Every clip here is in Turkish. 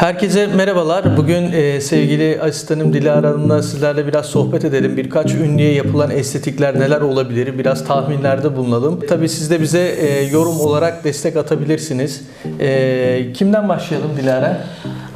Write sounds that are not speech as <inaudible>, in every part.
Herkese merhabalar. Bugün e, sevgili asistanım Dilara Hanım'la sizlerle biraz sohbet edelim. Birkaç ünlüye yapılan estetikler neler olabilir? Biraz tahminlerde bulunalım. Tabii siz de bize e, yorum olarak destek atabilirsiniz. E, kimden başlayalım Dilara?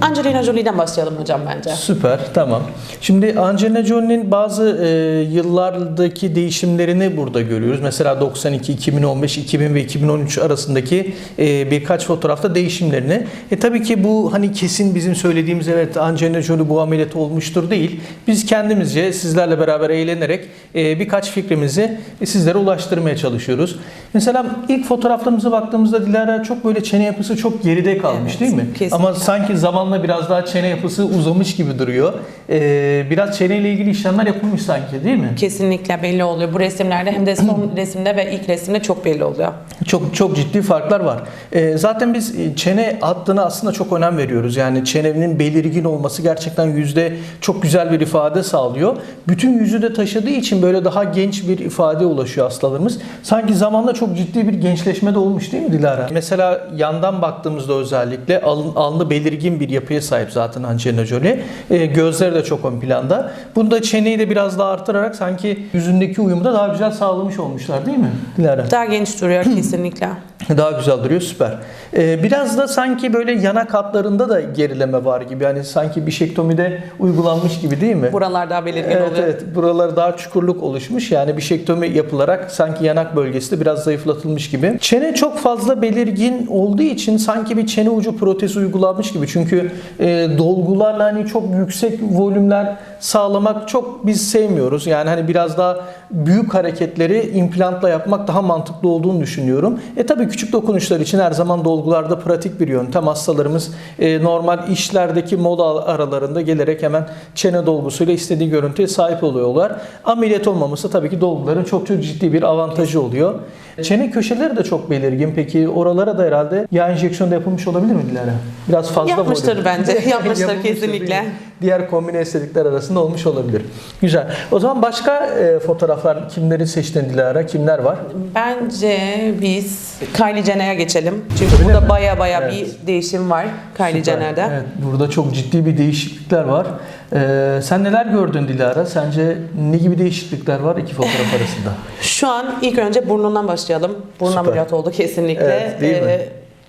Angelina Jolie'den başlayalım hocam bence. Süper, tamam. Şimdi Angelina Jolie'nin bazı e, yıllardaki değişimlerini burada görüyoruz. Mesela 92, 2015, 2000 ve 2013 arasındaki e, birkaç fotoğrafta değişimlerini. E tabii ki bu hani kesin bizim söylediğimiz evet Angelina Jolie bu ameliyat olmuştur değil. Biz kendimizce sizlerle beraber eğlenerek e, birkaç fikrimizi sizlere ulaştırmaya çalışıyoruz. Mesela ilk fotoğraflarımıza baktığımızda Dilara çok böyle çene yapısı çok geride kalmış Evet, değil mi? kesinlikle. Ama sanki zamanla biraz daha çene yapısı uzamış gibi duruyor. Ee, biraz çeneyle ilgili işlemler yapılmış sanki değil mi? Kesinlikle belli oluyor. Bu resimlerde hem de son <clears throat> resimde ve ilk resimde çok belli oluyor. Çok çok ciddi farklar var. Ee, zaten biz e, çene hattına aslında çok önem veriyoruz. Yani çenenin belirgin olması gerçekten yüzde çok güzel bir ifade sağlıyor. Bütün yüzü de taşıdığı için böyle daha genç bir ifadeye ulaşıyor hastalarımız. Sanki zamanla çok ciddi bir gençleşme de olmuş değil mi Dilara? Mesela yandan baktığımızda özellikle alın, alnı belirgin bir yapıya sahip zaten Angelina Jolie. Ee, gözleri de çok ön planda. Bunda çeneyi de biraz daha artırarak sanki yüzündeki uyumu da daha güzel sağlamış olmuşlar değil mi Dilara? Daha genç duruyor kesinlikle. Daha güzel duruyor süper. Ee, biraz da sanki böyle yanak hatlarında da gerileme var gibi. Yani sanki bişektomide uygulanmış gibi değil mi? Buralar daha belirgin Evet oluyor. evet buralar daha çukurluk oluşmuş yani bişektomi yapılarak sanki yanak bölgesi de biraz zayıflatılmış gibi. Çene çok fazla belirgin olduğu için sanki bir çene ucu protezi uygulanmış gibi. Çünkü e, dolgularla hani çok yüksek volümler sağlamak çok biz sevmiyoruz. Yani hani biraz daha büyük hareketleri implantla yapmak daha mantıklı olduğunu düşünüyorum. E tabii küçük dokunuşlar için her zaman dolgularda pratik bir yöntem. Hastalarımız e, normal işlerdeki moda aralarında gelerek hemen çene dolgusuyla istediği görüntüye sahip oluyorlar. Ameliyat olmaması tabii ki dolguların çok çok ciddi bir avantajı oluyor. Çene köşeleri de çok belirgin. Peki oralara da herhalde yağ enjeksiyonu da yapılmış olabilir mi Dilara? Biraz fazla Yapmıştır volüm. bence. <laughs> Yapmıştır kesinlikle. Diğer kombine estetikler arasında olmuş olabilir. Güzel. O zaman başka e, fotoğraflar kimleri seçtin Dilara? Kimler var? Bence biz Kylie Jenner'e geçelim. Çünkü Öyle burada mi? baya baya Evet. bir değişim var Kylie Süper. Jenner'de. Evet, burada çok ciddi bir değişiklikler var. Ee, sen neler gördün Dilara? Sence ne gibi değişiklikler var iki fotoğraf arasında? Şu an ilk önce burnundan başlayalım. Burun Süper. ameliyatı oldu kesinlikle. Evet, değil mi?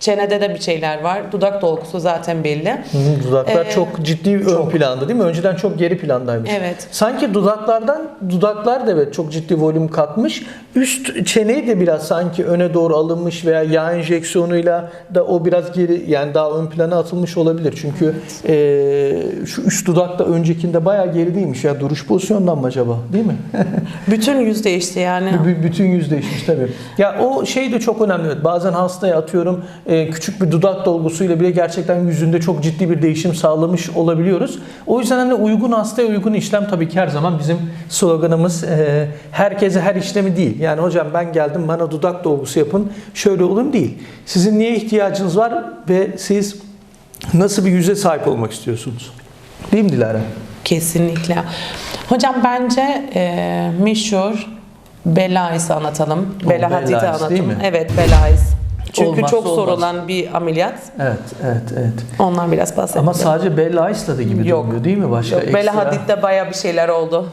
Çenede de bir şeyler var. Dudak dolgusu zaten belli. Hı, Dudaklar Ee, çok ciddi ön planda değil mi? Önceden çok geri plandaymış. Evet. Sanki dudaklardan dudaklar da evet çok ciddi volüm katmış. Üst çeneyi de biraz sanki öne doğru alınmış veya yağ enjeksiyonuyla da o biraz geri yani daha ön plana atılmış olabilir. Çünkü eee, şu üst dudak da öncekinde bayağı gerideymiş ya duruş pozisyondan mı acaba? Değil mi? <laughs> Bütün yüz değişti yani. B- bütün yüz değişmiş tabii. Ya o şey de çok önemli. Evet. Bazen hastaya atıyorum e, küçük bir dudak dolgusuyla bile gerçekten yüzünde çok ciddi bir değişim sağlamış olabiliyoruz. O yüzden hani uygun hastaya uygun işlem tabii ki her zaman bizim sloganımız. E, herkese her işlemi değil. Yani hocam ben geldim bana dudak dolgusu yapın şöyle olayım değil. Sizin niye ihtiyacınız var ve siz nasıl bir yüze sahip olmak istiyorsunuz? Değil mi Dilara? Kesinlikle. Hocam bence e, meşhur Bella Eyes'i anlatalım. O Hadid'i Eyes anlatalım. Evet Bella Eyes. Çünkü Olmazsa çok olmaz. sorulan bir ameliyat. Evet, evet, evet. Ondan biraz bahsedelim. Ama sadece Bella Eyes'la da gibi Yok. durmuyor değil mi? Başka Yok, Bella ekstra- Hadid'de baya bir şeyler oldu.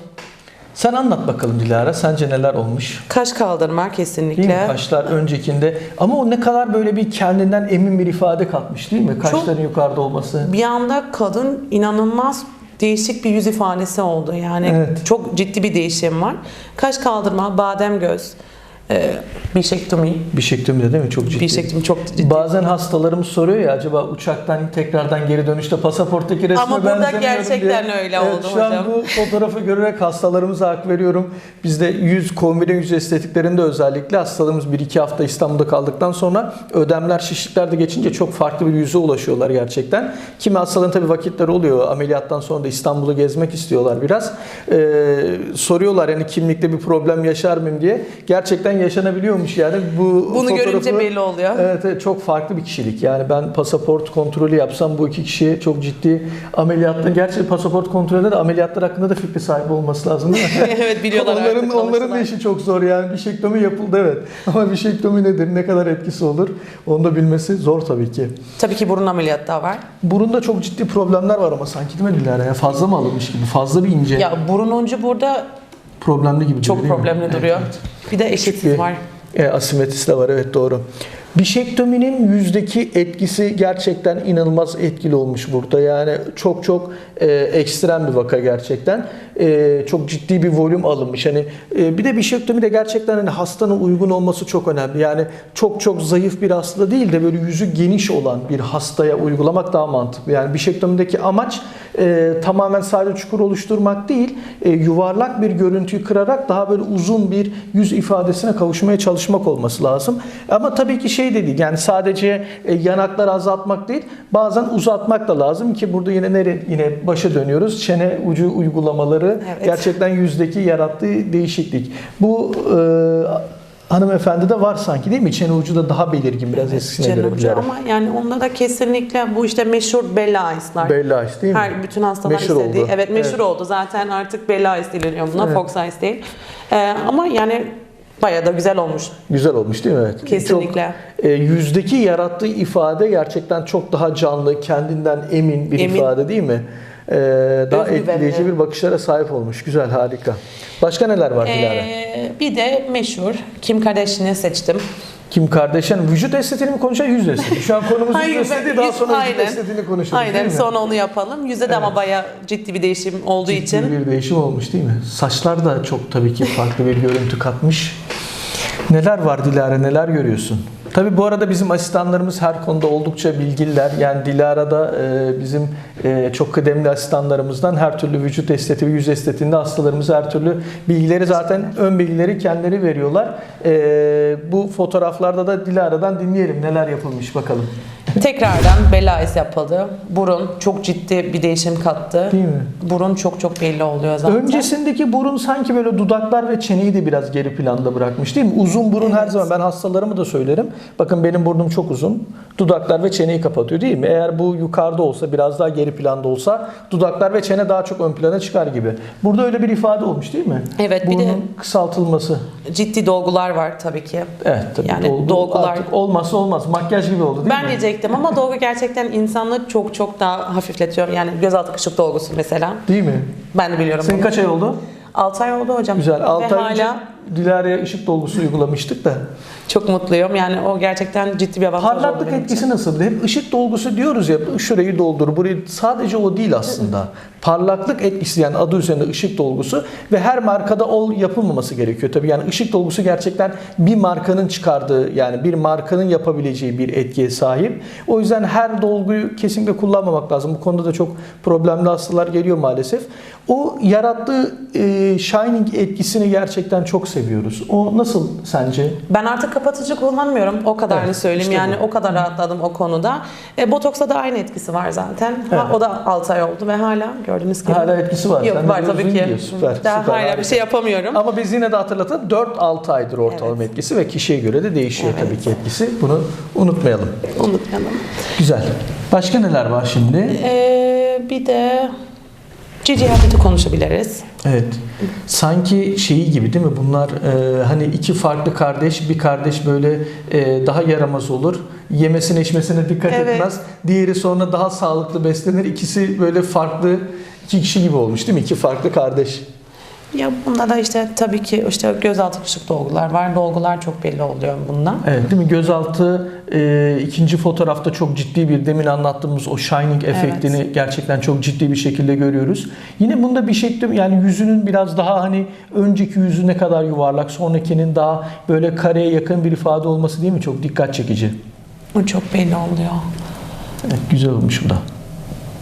Sen anlat bakalım Dilara. Sence neler olmuş? Kaş kaldırma Değil mi? kesinlikle. Kaşlar öncekinde. Ama o ne kadar böyle bir kendinden emin bir ifade katmış değil mi? Kaşların yukarıda olması. Bir anda kadın inanılmaz değişik bir yüz ifadesi oldu. Yani Evet. çok ciddi bir değişim var. Kaş kaldırma, badem göz, e, bişektomi. Bişektomi de değil mi? Çok ciddi. Bişektomi çok ciddi. Bazen hastalarımız soruyor ya acaba uçaktan tekrardan geri dönüşte pasaporttaki resme Ama burada gerçekten diye. öyle evet, oldu şu hocam. an bu fotoğrafı görerek hastalarımıza hak veriyorum. Bizde yüz kombine yüz estetiklerinde özellikle hastalarımız 1-2 hafta İstanbul'da kaldıktan sonra ödemler şişlikler de geçince çok farklı bir yüze ulaşıyorlar gerçekten. Kimi hastaların tabii vakitleri oluyor. Ameliyattan sonra da İstanbul'u gezmek istiyorlar biraz. Ee, soruyorlar yani kimlikte bir problem yaşar mıyım diye. Gerçekten yaşanabiliyormuş yani. Bu Bunu fotoğrafı- görünce belli oluyor. Evet, evet çok farklı bir kişilik. Yani ben pasaport kontrolü yapsam bu iki kişiye çok ciddi ameliyatla gerçi pasaport kontrolünde de ameliyatlar hakkında da fikri sahibi olması lazım değil mi? <laughs> evet biliyorlar onların, artık onların da işi çok zor yani. Bişektomi yapıldı evet. Ama bişektomi nedir, ne kadar etkisi olur onu da bilmesi zor tabii ki. Tabii ki burun ameliyatı da var. Burunda çok ciddi problemler var ama sanki değil mi Dilara? Ya fazla mı alınmış gibi? Fazla bir ince Ya burun ucu burada problemli gibi çok duruyor mi? problemli duruyor. evet. Bir de eşitsiz Bir- var. E, asimetrisi de var evet doğru. Bişektominin yüzdeki etkisi gerçekten inanılmaz etkili olmuş burada. Yani çok çok e, ekstrem bir vaka gerçekten. E, çok ciddi bir volüm alınmış. Hani e, bir de bişektomi de gerçekten hani hastanın uygun olması çok önemli. Yani çok çok zayıf bir hasta değil de böyle yüzü geniş olan bir hastaya uygulamak daha mantıklı. Yani bişektomideki amaç e, tamamen sadece çukur oluşturmak değil, e, yuvarlak bir görüntüyü kırarak daha böyle uzun bir yüz ifadesine kavuşmaya çalışmak olması lazım. Ama tabii ki şey de değil, yani sadece e, yanakları azaltmak değil, bazen uzatmak da lazım ki burada yine nere yine başa dönüyoruz. Çene ucu uygulamaları Evet. gerçekten yüzdeki yarattığı değişiklik. Bu e, hanımefendi de var sanki değil mi? Çene ucu da daha belirgin biraz eskisine Çene göre. ucu ama yani onda da kesinlikle bu işte meşhur Bella Ice'lar. Bella Ice değil mi? Her bütün hastalar Meşhur istediği. oldu. Evet meşhur Evet. oldu. Zaten artık Bella Ice deniliyor buna. Evet. Fox Ice değil. Ee, ama yani bayağı da güzel olmuş. Güzel olmuş değil mi? Evet. Kesinlikle. Çok, e, yüzdeki yarattığı ifade gerçekten çok daha canlı, kendinden emin bir Emin. ifade değil mi? E, daha Özgüvenli. etkileyici bir bakışlara sahip olmuş. Güzel, harika. Başka neler var Dilara? Ee, bir de meşhur Kim Kardashian'ı seçtim. Kim Kardashian vücut estetiğini mi konuşacağız, yüz estetiği? Şu an konumuz <laughs> yüz Hayır, estetiği, ben- daha yüz- sonra vücut aynen. estetiğini konuşuruz Aynen sonra onu yapalım. Yüzde de ama bayağı ciddi bir değişim olduğu Ciddi için. bir değişim olmuş değil mi? Saçlar da çok tabii ki farklı bir görüntü katmış. Neler var Dilara, neler görüyorsun? Tabii bu arada bizim asistanlarımız her konuda oldukça bilgililer. Yani Dilara da e, bizim e, çok kıdemli asistanlarımızdan her türlü vücut estetiği ve yüz estetiğinde hastalarımıza her türlü bilgileri zaten ön bilgileri kendileri veriyorlar. E, bu fotoğraflarda da Dilara'dan dinleyelim neler yapılmış bakalım. Tekrardan Bella Ice yapıldı. Burun çok ciddi bir değişim kattı. Değil mi? Burun çok çok belli oluyor zaten. Öncesindeki burun sanki böyle dudaklar ve çeneyi de biraz geri planda bırakmış değil mi? Uzun burun her Evet. zaman ben hastalarımı da söylerim. Bakın benim burnum çok uzun. Dudaklar ve çeneyi kapatıyor değil mi? Eğer bu yukarıda olsa biraz daha geri planda olsa dudaklar ve çene daha çok ön plana çıkar gibi. Burada öyle bir ifade olmuş değil mi? Evet, bir Burnun de- kısaltılması. Ciddi dolgular var tabii ki. Evet tabii. Yani dolgu dolgular- artık olmazsa olmaz. Makyaj gibi oldu değil Ben mi? diyecektim ama dolgu gerçekten insanı çok çok daha hafifletiyor. Yani gözaltı kışık dolgusu mesela. Değil mi? Ben de biliyorum Senin bunu. kaç ay oldu? 6 ay oldu hocam. Güzel. 6 Ve ay önce hala Dilara'ya ışık dolgusu uygulamıştık da. çok mutluyum. Yani o gerçekten ciddi bir avantaj oldu Parlaklık benim için. etkisi nasıldı? Hep ışık dolgusu diyoruz ya şurayı doldur, burayı sadece o değil aslında. Parlaklık etkisi yani adı üzerinde ışık dolgusu ve her markada ol yapılmaması gerekiyor tabii. Yani ışık dolgusu gerçekten bir markanın çıkardığı yani bir markanın yapabileceği bir etkiye sahip. O yüzden her dolguyu kesinlikle kullanmamak lazım. Bu konuda da çok problemli hastalar geliyor maalesef. O yarattığı e, shining etkisini gerçekten çok seviyoruz. O nasıl sence? Ben artık kapatıcı kullanmıyorum. O kadarını Evet, söyleyeyim. işte yani bu. o kadar rahatladım o konuda. E, Botoks'ta da aynı etkisi var zaten. Ha, Evet. o da 6 ay oldu ve hala gördüğünüz gibi. Hala etkisi var. Yok Sen var tabii ki. ki, Süper, Daha süper, hala harika. bir şey yapamıyorum. Ama biz yine de hatırlatalım 4-6 aydır ortalama etkisi ve kişiye göre de değişiyor Evet. tabii ki etkisi. Bunu unutmayalım. Unutmayalım. Güzel. Başka neler var şimdi? Ee, bir de Hadid'i konuşabiliriz. Evet. Sanki şeyi gibi değil mi? Bunlar e, hani iki farklı kardeş, bir kardeş böyle e, daha yaramaz olur. Yemesine içmesine dikkat Evet. etmez. Diğeri sonra daha sağlıklı beslenir. İkisi böyle farklı iki kişi gibi olmuş değil mi? İki farklı kardeş. Ya bunda da işte tabii ki işte gözaltı kışık dolgular var. Dolgular çok belli oluyor bunda. Evet değil mi? Gözaltı e, ikinci fotoğrafta çok ciddi bir demin anlattığımız o shining efektini gerçekten çok ciddi bir şekilde görüyoruz. Yine bunda bir şekli yani yüzünün biraz daha hani önceki yüzü ne kadar yuvarlak sonrakinin daha böyle kareye yakın bir ifade olması değil mi? Çok dikkat çekici. O çok belli oluyor. Evet güzel olmuş bu da.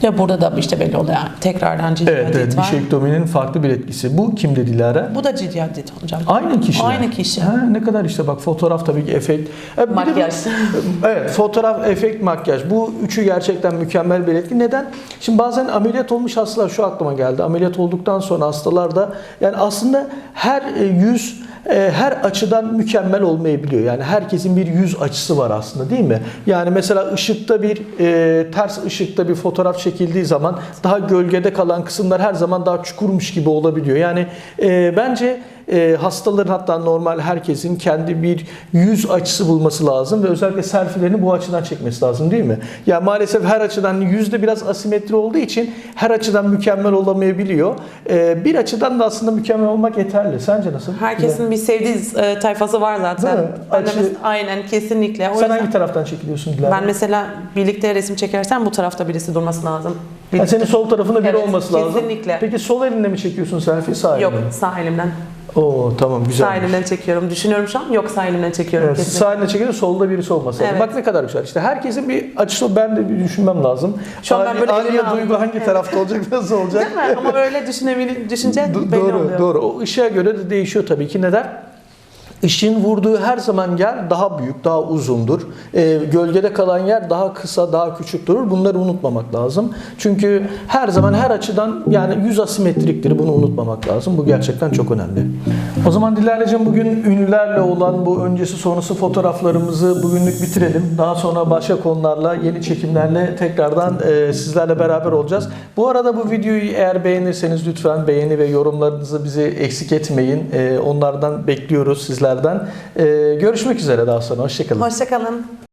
Ya burada da işte belli oluyor. Yani tekrardan ciddi Evet, evet var. dişektominin farklı bir etkisi. Bu kimde Dilara? Bu da ciddi adet hocam. Aynı kişi. Aynı kişi. Ha, ne kadar işte bak fotoğraf tabii ki efekt. Bir de bu- Makyaj. <laughs> evet fotoğraf, efekt, makyaj. Bu üçü gerçekten mükemmel bir etki. Neden? Şimdi bazen ameliyat olmuş hastalar şu aklıma geldi. Ameliyat olduktan sonra hastalarda yani aslında her e, yüz e, her açıdan mükemmel olmayabiliyor. Yani herkesin bir yüz açısı var aslında değil mi? Yani mesela ışıkta bir e, ters ışıkta bir fotoğraf çekildiği zaman daha gölgede kalan kısımlar her zaman daha çukurmuş gibi olabiliyor. Yani e, bence e, hastaların hatta normal herkesin kendi bir yüz açısı bulması lazım ve özellikle selfilerini bu açıdan çekmesi lazım değil mi? Ya maalesef her açıdan yüzde biraz asimetri olduğu için her açıdan mükemmel olamayabiliyor. E, bir açıdan da aslında mükemmel olmak yeterli. Sence nasıl? Herkesin bir sevdiği e, tayfası var zaten. Ben Açı- aynen kesinlikle. O Sen yüzden hangi taraftan çekiliyorsun Dilara? ben mesela birlikte resim çekersen bu tarafta birisi durması lazım. Birlikte. senin sol tarafında biri Evet, olması lazım. kesinlikle. Peki sol elinle mi çekiyorsun selfie sağ Yok sağ elimden. Oo tamam güzel. Sağ elimden çekiyorum. Düşünüyorum şu an. Yok sağ elimden çekiyorum Evet, kesin. sağ eline çekiyor, solda birisi olması lazım. Evet. Bak ne kadar güzel. İşte herkesin bir açısı ben de bir düşünmem lazım. Şu an ben böyle elimi duygu hangi Evet. tarafta olacak, nasıl olacak? Değil mi? Ama böyle düşünce belli doğru, oluyor. doğru. O ışığa göre de değişiyor tabii ki. Neden? Işığın vurduğu her zaman yer daha büyük, daha uzundur. Ee, gölgede kalan yer daha kısa, daha küçük durur. Bunları unutmamak lazım. Çünkü her zaman her açıdan yani yüz asimetriktir. Bunu unutmamak lazım. Bu gerçekten çok önemli. O zaman Dilara'cığım bugün ünlülerle olan bu öncesi sonrası fotoğraflarımızı bugünlük bitirelim. Daha sonra başka konularla, yeni çekimlerle tekrardan e, sizlerle beraber olacağız. Bu arada bu videoyu eğer beğenirseniz lütfen beğeni ve yorumlarınızı bizi eksik etmeyin. E, onlardan bekliyoruz sizlerden. E, görüşmek üzere daha sonra. Hoşçakalın. Hoşçakalın.